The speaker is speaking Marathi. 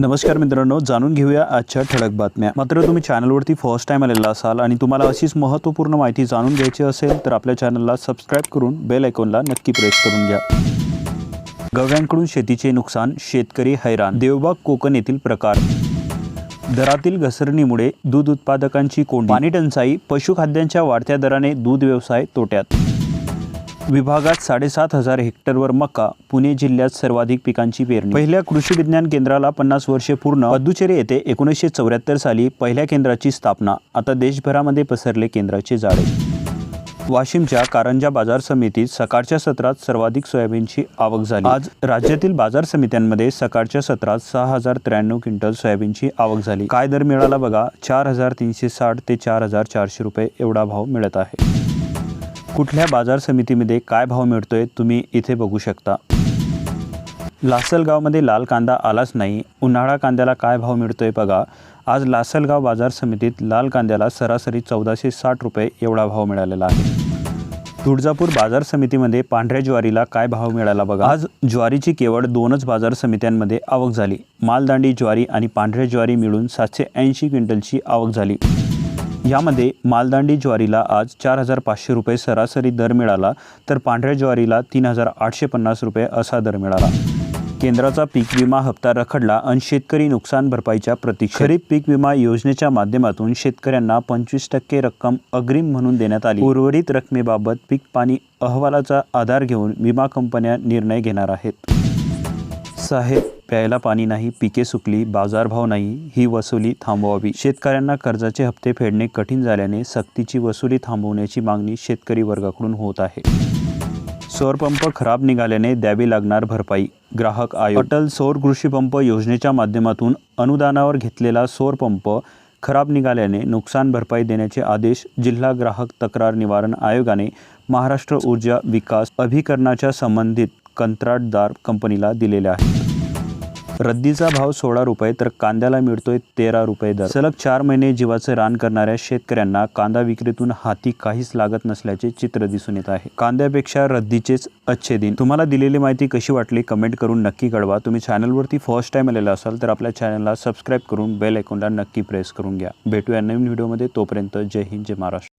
नमस्कार मित्रांनो जाणून घेऊया आजच्या ठळक बातम्या. मात्र तुम्ही चॅनलवरती फर्स्ट टाइम आलेला असाल आणि तुम्हाला अशीच महत्त्वपूर्ण माहिती जाणून घ्यायची असेल तर आपल्या चॅनलला सबस्क्राईब करून बेल आयकॉनला नक्की प्रेस करून घ्या. गव्यांकडून शेतीचे नुकसान शेतकरी हैराण. देवबाग कोकण येथील प्रकार. दरातील घसरणीमुळे दूध उत्पादकांची कोंडी. पाणी टंचाई पशुखाद्यांच्या वाढत्या दराने दूध व्यवसाय तोट्यात. विभागात साडेसात हजार हेक्टरवर मका पुणे जिल्ह्यात सर्वाधिक पिकांची पेरणी. पहिल्या कृषी विज्ञान केंद्राला पन्नास वर्षे पूर्ण. पदुचेरी येथे एकोणीसशे चौऱ्याहत्तर साली पहिल्या केंद्राची स्थापना. आता देशभरामध्ये पसरले केंद्राचे जाळे. वाशिमच्या कारंजा बाजार समितीत सकाळच्या सत्रात सर्वाधिक सोयाबीनची आवक झाली. आज राज्यातील बाजार समित्यांमध्ये सकाळच्या सत्रात सहा हजार त्र्याण्णव क्विंटल सोयाबीनची आवक झाली. काय दर मिळाला बघा. चार हजार तीनशे साठ ते चार हजार चारशे रुपये एवढा भाव मिळत आहे. कुठल्या बाजार समितीमध्ये काय भाव मिळतोय तुम्ही इथे बघू शकता. लासलगावमध्ये लाल कांदा आलाच नाही. उन्हाळा कांद्याला काय भाव मिळतोय बघा. आज लासलगाव बाजार समितीत लाल कांद्याला सरासरी चौदाशे साठ रुपये एवढा भाव मिळालेला आहे. तुळजापूर बाजार समितीमध्ये पांढऱ्या ज्वारीला काय भाव मिळाला बघा. आज ज्वारीची केवळ दोनच बाजार समित्यांमध्ये आवक झाली. मालदांडी ज्वारी आणि पांढऱ्या ज्वारी मिळून सातशे ऐंशी क्विंटलची आवक झाली. यामध्ये मालदांडी ज्वारीला आज चार हजार पाचशे रुपये सरासरी दर मिळाला तर पांढऱ्या ज्वारीला तीन हजार आठशे पन्नास रुपये असा दर मिळाला. केंद्राचा पीक विमा हप्ता रखडला आणि शेतकरी नुकसान भरपाईच्या प्रतीक्षा खरीप पीक विमा योजनेच्या माध्यमातून शेतकऱ्यांना पंचवीस टक्के रक्कम अग्रिम म्हणून देण्यात आली. उर्वरित रकमेबाबत पीक पाणी अहवालाचा आधार घेऊन विमा कंपन्या निर्णय घेणार आहेत. साहेब प्यायला पाणी नाही पिके सुकली बाजारभाव नाही ही वसुली थांबवावी. शेतकऱ्यांना कर्जाचे हप्ते फेडणे कठीण झाल्याने सक्तीची वसुली थांबवण्याची मागणी शेतकरी वर्गाकडून होत आहे. सौरपंप खराब निघाल्याने द्यावी लागणार भरपाई. ग्राहक आयोग. अटल सौर कृषीपंप योजनेच्या माध्यमातून अनुदानावर घेतलेला सौरपंप खराब निघाल्याने नुकसान भरपाई देण्याचे आदेश जिल्हा ग्राहक तक्रार निवारण आयोगाने महाराष्ट्र ऊर्जा विकास अभिकरणाच्या संबंधित कंत्राटदार कंपनीला दिलेले आहे. रद्दीचा भाव सोळा रुपये तर कांद्याला मिळतोय तेरा रुपये दर. सलग चार महिने जीवाचं रान करणाऱ्या शेतकऱ्यांना कांदा विक्रीतून हाती काहीच लागत नसल्याचे चित्र दिसून येत आहे. कांद्यापेक्षा रद्दीचेच अच्छे दिन. तुम्हाला दिलेली माहिती कशी वाटली कमेंट करून नक्की कळवा. तुम्ही चॅनलवरती फर्स्ट टाइम आलेला असाल तर आपल्या चॅनलला सबस्क्राईब करून बेल ऐकूनला नक्की प्रेस करून घ्या. भेटूया नवीन व्हिडिओमध्ये. तोपर्यंत जय हिंद जय महाराष्ट्र.